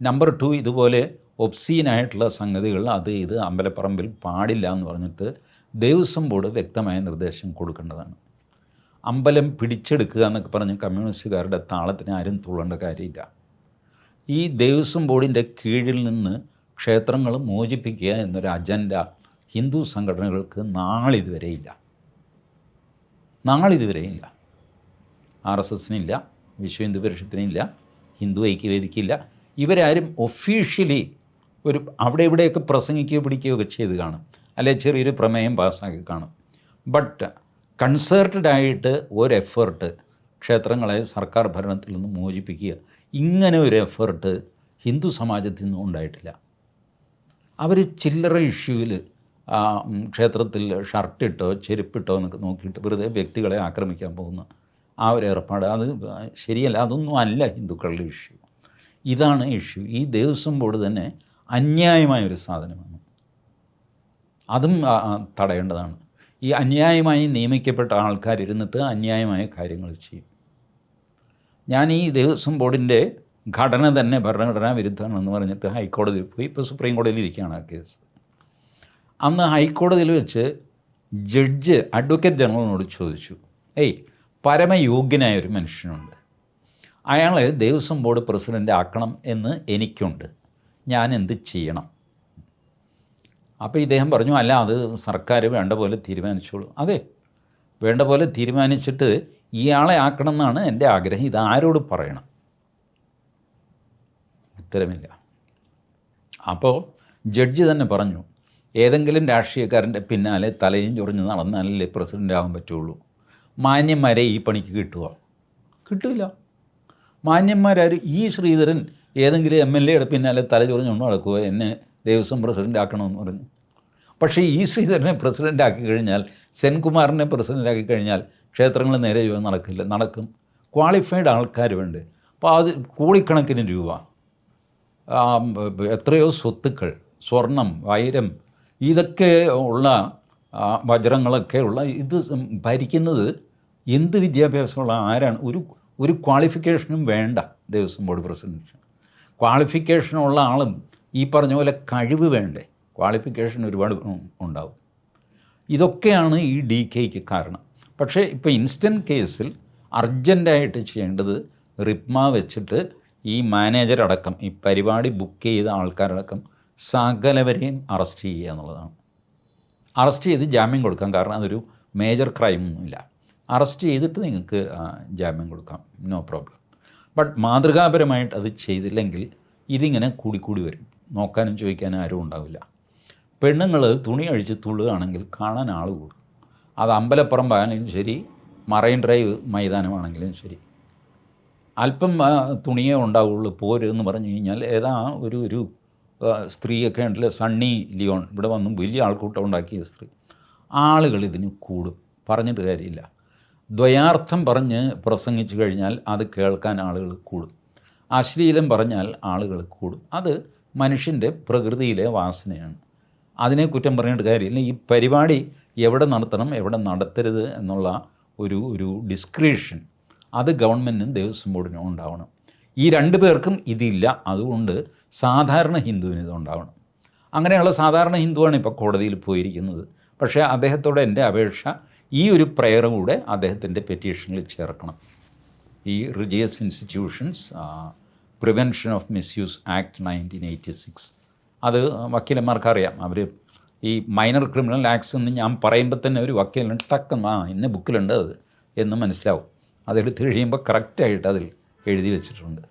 Number two ഇതുപോലെ ഒബ്സീനായിട്ടുള്ള സംഗതികൾ അത് ഇത് അമ്പലപ്പറമ്പിൽ പാടില്ല എന്ന് പറഞ്ഞിട്ട് ദേവസ്വം ബോർഡ് വ്യക്തമായ നിർദ്ദേശം കൊടുക്കേണ്ടതാണ്. അമ്പലം പിടിച്ചെടുക്കുക എന്നൊക്കെ പറഞ്ഞ് കമ്മ്യൂണിസ്റ്റുകാരുടെ താളത്തിന് ആരും തുള്ളേണ്ട കാര്യമില്ല. ഈ ദേവസ്വം ബോർഡിന്റെ കീഴിൽ നിന്ന് ക്ഷേത്രങ്ങൾ മോചിപ്പിക്കുക എന്നൊരു അജണ്ട ഹിന്ദു സംഘടനകൾക്ക് നാളിതുവരെയില്ല നാളിതുവരെയില്ല ആർ എസ് എസിനില്ല വിശ്വ ഹിന്ദു പരിഷത്തിനില്ല ഹിന്ദു ഐക്യവേദിക്കില്ല ഇവരാരും ഒഫീഷ്യലി ഒരു അവിടെ ഇവിടെയൊക്കെ പ്രസംഗിക്കുകയോ പിടിക്കുകയോ ഒക്കെ ചെയ്ത് കാണും. അല്ലെ ചെറിയൊരു പ്രമേയം പാസ്സാക്കി കാണും. ബട്ട് കൺസേർട്ടഡ് ആയിട്ട് ഒരു എഫേർട്ട് ക്ഷേത്രങ്ങളെ സർക്കാർ ഭരണത്തിൽ നിന്ന് മോചിപ്പിക്കുക. ഇങ്ങനെ ഒരു എഫേർട്ട് ഹിന്ദു സമാജത്തിൽ നിന്നും ഉണ്ടായിട്ടില്ല. അവർ ചില്ലറ ഇഷ്യൂവിൽ ക്ഷേത്രത്തിൽ ഷർട്ടിട്ടോ ചെരുപ്പിട്ടോ എന്നൊക്കെ നോക്കിയിട്ട് വെറുതെ വ്യക്തികളെ ആക്രമിക്കാൻ പോകുന്ന ആ ഒരു ഏർപ്പാട്. അത് ശരിയല്ല അതൊന്നും അല്ല ഹിന്ദുക്കളുടെ ഇഷ്യൂ ഇതാണ് ഇഷ്യൂ ഈ ദേവസ്വം ബോർഡ് തന്നെ അന്യായമായ ഒരു സാധനമാണ്. അതും തടയേണ്ടതാണ്. ഈ അന്യായമായി നിയമിക്കപ്പെട്ട ആൾക്കാർ ഇരുന്നിട്ട് അന്യായമായ കാര്യങ്ങൾ ചെയ്യും. ഞാൻ ഈ ദേവസ്വം ബോർഡിന്റെ ഘടന തന്നെ ഭരണഘടനാ വിരുദ്ധമാണെന്ന് പറഞ്ഞിട്ട് ഹൈക്കോടതിയിൽ പോയി ഇപ്പോൾ സുപ്രീം കോടതിയിൽ ഇരിക്കുകയാണ് ആ കേസ്. അന്ന് ഹൈക്കോടതിയിൽ വെച്ച് ജഡ്ജ് അഡ്വക്കേറ്റ് ജനറലിനോട് ചോദിച്ചു ഏയ് പരമയോഗ്യനായ ഒരു മനുഷ്യനുണ്ട്. അയാളെ ദേവസ്വം ബോർഡ് പ്രസിഡന്റ് ആക്കണം എന്ന് എനിക്കുണ്ട്. ഞാൻ എന്ത് ചെയ്യണം? അപ്പോൾ ഇദ്ദേഹം പറഞ്ഞു അല്ല അത് സർക്കാർ വേണ്ട പോലെ തീരുമാനിച്ചോളൂ. അതെ വേണ്ട പോലെ തീരുമാനിച്ചിട്ട് ഇയാളെ ആക്കണം എന്നാണ് എന്റെ ആഗ്രഹം. ഇത് ആരോട് പറയണം? ഉത്തരമില്ല. അപ്പോൾ ജഡ്ജി തന്നെ പറഞ്ഞു ഏതെങ്കിലും രാഷ്ട്രീയക്കാരന്റെ പിന്നാലെ തലയും ചൊറിഞ്ഞ് നടന്നാലല്ലേ പ്രസിഡന്റ് ആവാൻ പറ്റുള്ളൂ. മാന്യന്മാരെ ഈ പണിക്ക് കിട്ടുക. കിട്ടില്ല മാന്യന്മാരാരും ഈ ശ്രീധരൻ ഏതെങ്കിലും എം എൽ എയുടെ പിന്നാലെ തല ചൊറിഞ്ഞുകൊണ്ട് നടക്കുക എന്നെ ദേവസ്വം പ്രസിഡന്റ് ആക്കണമെന്ന് പറഞ്ഞു. പക്ഷേ ഈ ശ്രീധരനെ പ്രസിഡന്റ് ആക്കി കഴിഞ്ഞാൽ സെൻകുമാറിനെ പ്രസിഡന്റ് ആക്കി കഴിഞ്ഞാൽ ക്ഷേത്രങ്ങൾ നേരെ ചൊവ്വേ നടക്കില്ല നടക്കും. ക്വാളിഫൈഡ് ആൾക്കാർ വേണ്ട അപ്പോൾ അത് കോടിക്കണക്കിന് രൂപ. എത്രയോ സ്വത്തുക്കൾ സ്വർണം വൈരം ഇതൊക്കെ ഉള്ള വജ്രങ്ങളൊക്കെ ഉള്ള ഇത് ഭരിക്കുന്നത് എന്ത് വിദ്യാഭ്യാസമുള്ള ആരാണ്? ഒരു ഒരു ക്വാളിഫിക്കേഷനും വേണ്ട ദേവസ്വം ബോർഡ് പ്രസിഡന്റ് ക്വാളിഫിക്കേഷനുള്ള ആളും ഈ പറഞ്ഞ പോലെ കഴിവ് വേണ്ടേ? ക്വാളിഫിക്കേഷൻ ഒരുപാട് ഉണ്ടാവും. ഇതൊക്കെയാണ് ഈ ഡി കെക്ക് കാരണം. പക്ഷേ ഇപ്പോൾ ഇൻസ്റ്റന്റ് കേസിൽ അർജന്റായിട്ട് ചെയ്യേണ്ടത് റിപ്മ വെച്ചിട്ട് ഈ മാനേജർ അടക്കം ഈ പരിപാടി ബുക്ക് ചെയ്ത ആൾക്കാരടക്കം സകലവരെയും അറസ്റ്റ് ചെയ്യുക എന്നുള്ളതാണ്. അറസ്റ്റ് ചെയ്ത് ജാമ്യം കൊടുക്കാം കാരണം അതൊരു മേജർ ക്രൈം ഒന്നുമില്ല. അറസ്റ്റ് ചെയ്തിട്ട് നിങ്ങൾക്ക് ജാമ്യം കൊടുക്കാം. No problem. ബട്ട് മാതൃകാപരമായിട്ട് അത് ചെയ്തില്ലെങ്കിൽ ഇതിങ്ങനെ കൂടിക്കൂടി വരും. നോക്കാനും ചോദിക്കാനും ആരും ഉണ്ടാവില്ല. പെണ്ണുങ്ങൾ തുണി അഴിച്ച് തുള്ളുകയാണെങ്കിൽ കാണാൻ ആൾ കൂടും. അത് അമ്പലപ്പുറം അമ്പലപ്പുറമ്പാണെങ്കിലും ശരി മറൈൻ ഡ്രൈവ് മൈതാനമാണെങ്കിലും ശരി. അല്പം തുണിയെ തുണിയേ ഉണ്ടാവുള്ളൂ പോര് എന്ന് പറഞ്ഞു കഴിഞ്ഞാൽ ഏതാ ഒരു ഒരു സ്ത്രീയൊക്കെ ഉണ്ടല്ലോ സണ്ണി ലിയോൺ. ഇവിടെ വന്നും വലിയ ആൾക്കൂട്ടം ഉണ്ടാക്കിയ സ്ത്രീ. ആളുകൾ ഇതിന് കൂടും. പറഞ്ഞിട്ട് കാര്യമില്ല. ദ്വയാർത്ഥം പറഞ്ഞ് പ്രസംഗിച്ചു കഴിഞ്ഞാൽ അത് കേൾക്കാൻ ആളുകൾ കൂടും. അശ്ലീലം പറഞ്ഞാൽ ആളുകൾ കൂടും. അത് മനുഷ്യന്റെ പ്രകൃതിയിലെ വാസനയാണ്. അതിനെ കുറ്റം പറഞ്ഞിട്ട് കാര്യമില്ല. ഈ പരിപാടി എവിടെ നടത്തണം എവിടെ നടത്തരുത് എന്നുള്ള ഒരു ഒരു ഡിസ്ക്രിപ്ഷൻ അത് ഗവൺമെന്റിനും ദേവസ്വം ബോർഡിനും ഉണ്ടാവണം. ഈ രണ്ട് പേർക്കും ഇതില്ല. അതുകൊണ്ട് സാധാരണ ഹിന്ദുവിന് ഇത് ഉണ്ടാവണം. അങ്ങനെയുള്ള സാധാരണ ഹിന്ദുവാണ് ഇപ്പോൾ കോടതിയിൽ പോയിരിക്കുന്നത്. പക്ഷേ അദ്ദേഹത്തോട് എന്റെ അപേക്ഷ ഈ ഒരു പ്രയറും കൂടെ അദ്ദേഹത്തിന്റെ പെറ്റീഷനിൽ ചേർക്കണം. ഈ religious institutions prevention of misuse act nineteen eighty six അത് വക്കീലന്മാർക്കറിയാം. അവർ ഈ മൈനർ ക്രിമിനൽ ആക്ട്സ് എന്ന് ഞാൻ പറയുമ്പോൾ തന്നെ ഒരു വക്കീലിന് ടക്കെന്ന് ആ ഇന്ന ബുക്കിലുണ്ട് അത് എന്ന് മനസ്സിലാവും. അതെടുത്ത് കഴിയുമ്പോൾ കറക്റ്റായിട്ട് അതിൽ എഴുതി വെച്ചിട്ടുണ്ട്.